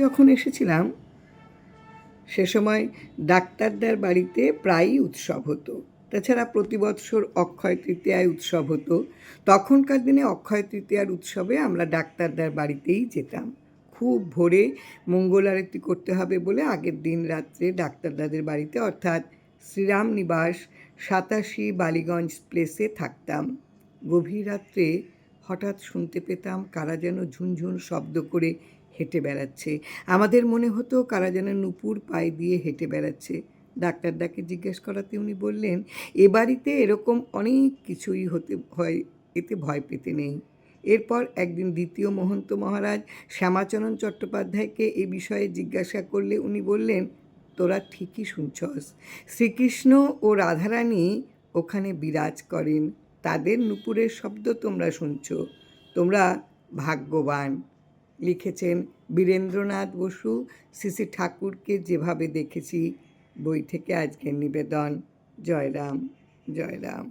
যখন এসেছিলাম, সে সময় ডাক্তারদের বাড়িতে প্রায়ই উৎসব হতো। তাছাড়া প্রতি বৎসর অক্ষয় তৃতীয়ায় উৎসব হতো। তখনকার দিনে অক্ষয় তৃতীয়ার উৎসবে আমরা ডাক্তারদের বাড়িতেই যেতাম। খুব ভোরে মঙ্গল আরতি করতে হবে বলে আগের দিন রাত্রে ডাক্তারদাদের বাড়িতে, অর্থাৎ শ্রীরাম নিবাস সাতাশি বালিগঞ্জ প্লেসে থাকতাম। গভীর রাত্রে হঠাৎ শুনতে পেতাম কারা যেন ঝুনঝুন শব্দ করে হেঁটে বেড়াচ্ছে। আমাদের মনে হতো কারা যেন নুপুর পায়ে দিয়ে হেঁটে বেড়াচ্ছে। ডাক্তার ডাকে জিজ্ঞেস করাতে উনি বললেন, এ বাড়িতে এরকম অনেক কিছুই হতে হয়, এতে ভয় পেতে নেই। এরপর একদিন দ্বিতীয় মহন্ত মহারাজ শ্যামাচরণ চট্টোপাধ্যায়কে এ বিষয়ে জিজ্ঞাসা করলে উনি বললেন, তোরা ঠিকই শুনছস। শ্রীকৃষ্ণ ও রাধারানী ওখানে বিরাজ করেন। তাদের নুপুরের শব্দ তোমরা শুনছ। তোমরা ভাগ্যবান। লিখেছেন বীরেন্দ্রনাথ বসু শ্রী ঠাকুরকে যেভাবে দেখেছি বই থেকে আজকের নিবেদন। জয়রাম জয়রাম।